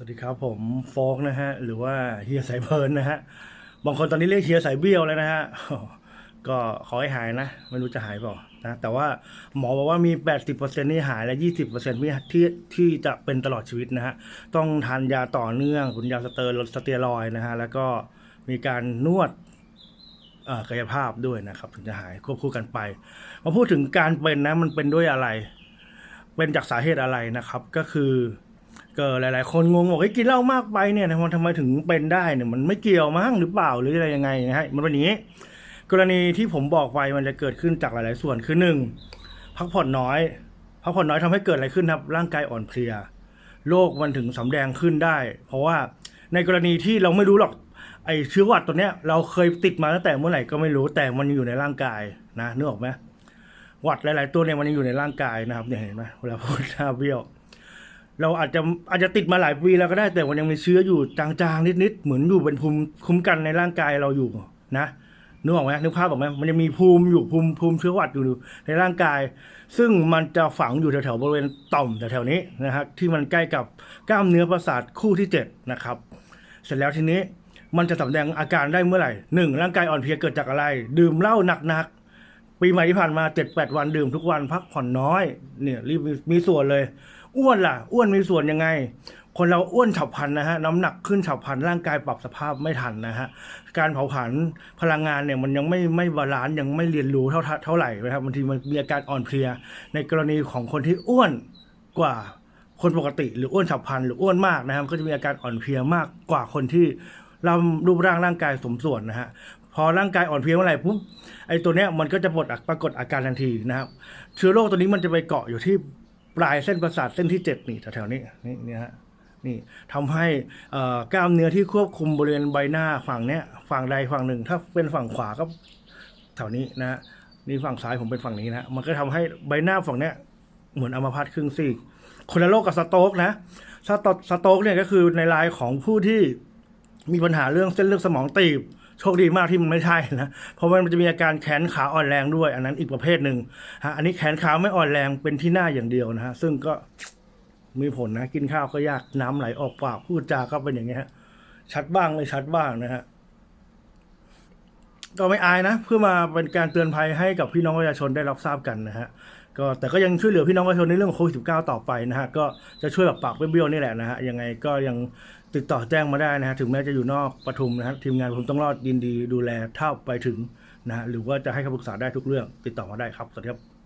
สวัสดีครับผมโฟกนะฮะหรือว่าเฮียสายเพลินนะฮะบางคนตอนนี้เรียกเฮียสายเบี้ยวแล้วนะฮะก็ขอให้หายนะไม่รู้จะหายเปล่านะแต่ว่าหมอบอกว่ามี 80%นี่หายและ 20%ที่ที่ที่จะเป็นตลอดชีวิตนะฮะต้องทานยาต่อเนื่องคุณยาสเตอร์ลดสเตียรอยนะฮะแล้วก็มีการนวดกายภาพด้วยนะครับถึงจะหายควบคู่กันไปมาพูดถึงการเป็นนะมันเป็นด้วยอะไร เป็นจากสาเหตุอะไรนะครับก็คือ ก็หลาย ๆ คนงงบอกเฮ้กินเหล้ามากไปเนี่ยนะมันทำไมถึงเป็นได้เนี่ยมันไม่เกี่ยวมั้งหรือเปล่าหรืออะไรยังไงนะฮะมันเป็นอย่างนี้ กรณีที่ผมบอกไปมันจะเกิดขึ้นจากหลาย ๆ ส่วนคือหนึ่งพักผ่อนน้อยพักผ่อนน้อยทำให้เกิดอะไรขึ้นครับ ร่างกายอ่อนเพลียโรคมันถึงสำแดงขึ้นได้ เพราะว่าในกรณีที่เราไม่รู้หรอกไอเชื้อหวัดตัวเนี้ยเราเคยติดมาตั้งแต่เมื่อไหร่ก็ไม่รู้แต่มันอยู่ในร่างกายนะนึกออกไหมหวัดหลาย ๆ ตัวเนี่ยมันยังอยู่ในร่างกายนะครับเนี่ยเห็นไหมเวลาพูดหน้าเบี้ยว เราอาจจะอาจจะติดมาหลายปีแล้วก็ได้แต่มันยังมีเชื้ออยู่จางๆนิดๆเหมือนอยู่เป็นภูมิคุ้มกันในร่างกายเราอยู่นะนึกออกไหมนึกภาพออกไหมมันยังมีภูมิอยู่ภูมิภูมิเชื้อหวัดอยู่ในร่างกาย ซึ่งมันจะฝังอยู่แถวๆบริเวณต่อมแถวๆนี้นะฮะที่มันใกล้กับกล้ามเนื้อประสาทคู่ที่เจ็ดนะครับเสร็จแล้วทีนี้มันจะสำแดงอาการได้เมื่อไหร่หนึ่งร่างกายอ่อนเพลียเกิดจากอะไร ดื่มเหล้าหนักๆปีใหม่ที่ผ่านมาเจ็ดแปดวันดื่มทุกวันพักผ่อนน้อยเนี่ยรีบมีส่วนเลย อ้วนล่ะ อ้วนมีส่วนยังไง คนเราอ้วนฉับพลันนะฮะน้ำหนักขึ้นฉับพลันร่างกายปรับสภาพไม่ทันนะฮะการเผาผลาญพลังงานเนี่ยมันยังไม่ไม่บาลานซ์ยังไม่เรียนรู้เท่าเท่าไหร่นะครับบางทีมันมีอาการอ่อนเพลีย ในกรณีของคนที่อ้วนกว่าคนปกติ หรืออ้วนฉับพลันหรืออ้วนมากนะครับ ก็จะมีอาการอ่อนเพลียมากกว่าคนที่รารูปร่างร่างกายสมส่วนนะฮะพอร่างกายอ่อนเพลียเมื่อไหร่ปุ๊บไอ้ตัวเนี้ยมันก็จะปรากฏอาการทันทีนะครับ เชื้อโรคตัวนี้มันจะไปเกาะอยู่ที่ ปลายเส้นประสาทเส้นที่เจ็ดนี่แถวๆนี้นี่นี่ฮะนี่ทำให้เกล้ามเนื้อที่ควบคุมบริเวณใบหน้าฝั่งเนี้ยฝั่งใดฝั่งหนึ่ง ถ้าเป็นฝั่งขวาก็แถวนี้นะฮะนี่ฝั่งซ้ายผมเป็นฝั่งนี้นะมันก็ทำให้ใบหน้าฝั่งเนี้ยเหมือนอัมพาตครึ่งซีกคนละโรคกับสโต๊กนะสโตสโต๊กเนี่ยก็คือในรายของผู้ที่มีปัญหาเรื่องเส้นเลือดสมองตีบ โชคดีมากที่มันไม่ใช่นะ เพราะมันจะมีอาการแขนขาอ่อนแรงด้วย อันนั้นอีกประเภทหนึ่งฮะอันนี้แขนขาไม่อ่อนแรงเป็นที่หน้าอย่างเดียวนะฮะซึ่งก็มีผลนะ กินข้าวก็ยากน้ำไหลออกปากพูดจาก็เป็นอย่างเงี้ยฮะชัดบ้างไม่ชัดบ้างนะฮะก็ไม่อายนะ เพื่อมาเป็นการเตือนภัยให้กับพี่น้องประชาชนได้รับทราบกันนะฮะ ก็แต่ก็ยังช่วยเหลือพี่น้องประชาชนในเรื่องของโควิดสิต่อไปนะฮะก็จะช่วยแบบปากเบี้ยวๆนี่แหละนะฮะยังไงก็ยังติดต่อแจ้งมาได้นะฮะถึงแม้จะอยู่นอกปทุมนะฮะทีมงานผมต้องรอดยินดีดูแลเท่าไปถึงนะฮะหรือว่าจะให้คำปรึกษาได้ทุกเรื่องติดต่อมาได้ครับสวัสดีครับ